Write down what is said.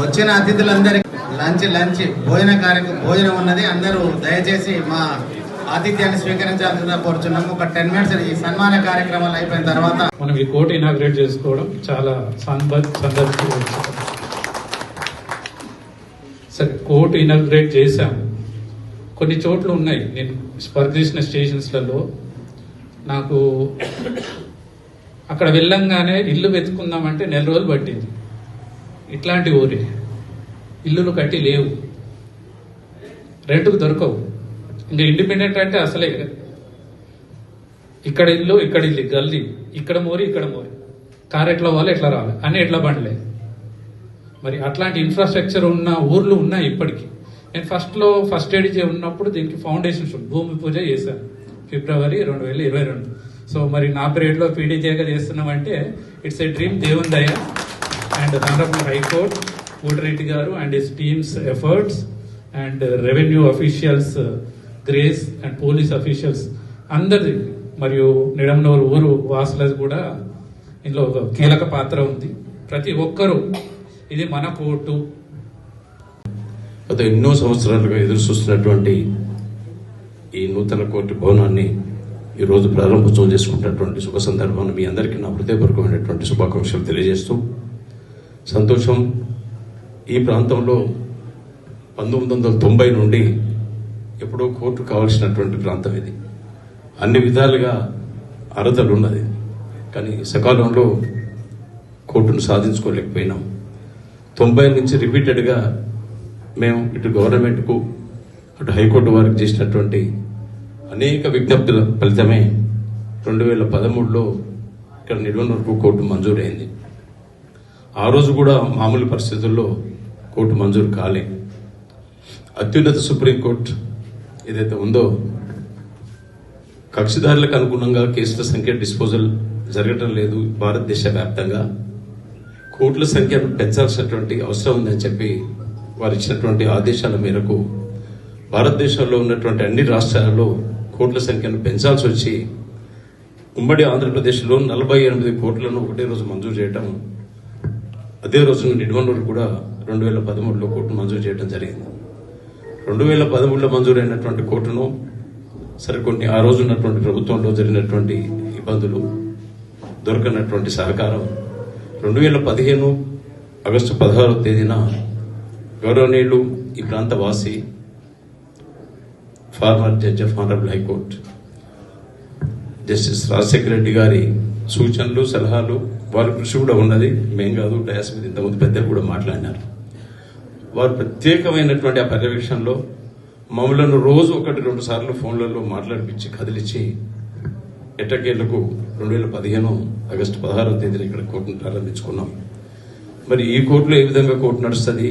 వచ్చిన అతిథులందరికీ lunch lunch భోజన కార్యక్రమం భోజనం ఉన్నది. అందరూ దయచేసి మా ఆతిథ్యాన్ని స్వీకరించాల్సిందిగా కోరుచున్నాము. ఒక టెన్ మినిట్స్ ఈ సన్మాన కార్యక్రమాలు అయిపోయిన తర్వాత మనం ఈ కోర్టు ఇనాగ్రేట్ చేసుకోవడం చాలా సందర్ సందర్భం సరే కోర్టు ఇనాగ్రేట్ చేశాం కొన్ని చోట్ల ఉన్నాయి. నేను స్పర్శించిన స్టేషన్స్లలో నాకు అక్కడ వెళ్ళంగానే ఇల్లు వెతుకుందామంటే నెల రోజులు పట్టింది. ఇట్లాంటి ఊరే. ఇల్లులు కట్టి లేవు. రెంట్కు దొరకవు. ఇంకా ఇండిపెండెంట్ అంటే అసలే ఇక్కడ ఇల్లు ఇక్కడ ఇల్లు గల్లీ. ఇక్కడ మోరి ఇక్కడ మోరి. కార్ ఎట్లా పోవాలి ఎట్లా రావాలి? అని ఎట్లా బండ్లే. మరి అట్లాంటి ఇన్ఫ్రాస్ట్రక్చర్ ఉన్న ఊర్లు ఉన్నాయి ఇప్పటికీ. నేను ఫస్ట్లో ఫస్ట్ ఎయిడ్ ఉన్నప్పుడు దీనికి ఫౌండేషన్ భూమి పూజ చేశాను. ఫిబ్రవరి రెండు వేల ఇరవై రెండు. సో మరి నా పీరియడ్లో పీడీజేగా చేస్తున్నామంటే ఇట్స్ ఏ డ్రీమ్ దేవుని దయ and honourable high court court Kotireddy and his team's efforts and revenue officials grace and police officials అందరిది. మరియు నిడమనూరు ఊరు వాసులది కూడా ఇందులో ఒక కీలక పాత్ర ఉంది. ప్రతి ఒక్కరూ ఇది మన కోర్టు గత ఎన్నో సంవత్సరాలుగా ఎదురు చూస్తున్నటువంటి ఈ నూతన కోర్టు భవనాన్ని ఈరోజు ప్రారంభోత్సవం చేసుకుంటున్నటువంటి శుభ సందర్భాన్ని మీ అందరికీ నా హృదయపూర్వకమైనటువంటి శుభాకాంక్షలు తెలియజేస్తూ సంతోషం. ఈ ప్రాంతంలో పంతొమ్మిది వందల తొంభై నుండి ఎప్పుడో కోర్టు కావాల్సినటువంటి ప్రాంతం ఇది. అన్ని విధాలుగా అర్హతలు ఉన్నది. కానీ సకాలంలో కోర్టును సాధించుకోలేకపోయినాం. తొంభై నుంచి రిపీటెడ్గా మేము ఇటు గవర్నమెంట్కు అటు హైకోర్టు వారికి చేసినటువంటి అనేక విజ్ఞప్తుల ఫలితమే రెండు వేల పదమూడులో ఇక్కడ నిర్వహణకు కోర్టు మంజూరైంది. ఆ రోజు కూడా మామూలు పరిస్థితుల్లో కోర్టు మంజూరు కాలే. అత్యున్నత సుప్రీంకోర్టు ఏదైతే ఉందో కక్షిదారులకు అనుగుణంగా కేసుల సంఖ్య డిస్పోజల్ జరగటం లేదు భారతదేశ వ్యాప్తంగా కోర్టుల సంఖ్యను పెంచాల్సినటువంటి అవసరం ఉందని చెప్పి వారు ఇచ్చినటువంటి ఆదేశాల మేరకు భారతదేశంలో ఉన్నటువంటి అన్ని రాష్ట్రాలలో కోట్ల సంఖ్యను పెంచాల్సి వచ్చి ఉమ్మడి ఆంధ్రప్రదేశ్లో నలభై ఎనిమిది కోట్లను ఒకటే రోజు మంజూరు చేయటం అదే రోజున నిడ్వనూరు కూడా రెండు వేల పదమూడులో కోర్టు మంజూరు చేయడం జరిగింది. రెండు వేల పదమూడులో మంజూరైనటువంటి కోర్టును సరే కొన్ని ఆ రోజు ఉన్నటువంటి ప్రభుత్వంలో జరిగినటువంటి ఇబ్బందులు దొరకనటువంటి సహకారం రెండు వేల పదిహేను ఆగస్టు పదహారవ తేదీన గౌరవనీయులు ఈ ప్రాంత వాసి former judge of honourable high court. Justice Rajasekhara Reddy గారి సూచనలు సలహాలు వారి కృషి కూడా ఉన్నది. మేం కాదు డయాస్ మీద ఇంతకుముందు పెద్దలు కూడా మాట్లాడినారు. వారు ప్రత్యేకమైనటువంటి ఆ పర్యవేక్షణలో మమ్మలను రోజు ఒకటి రెండు సార్లు ఫోన్లలో మాట్లాడిపించి కదిలించి ఎట్టకేళ్ళకు రెండు వేల పదిహేను ఆగస్టు పదహారవ తేదీన ఇక్కడ కోర్టును ప్రారంభించుకున్నాం. మరి ఈ కోర్టులో ఏ విధంగా కోర్టు నడుస్తుంది?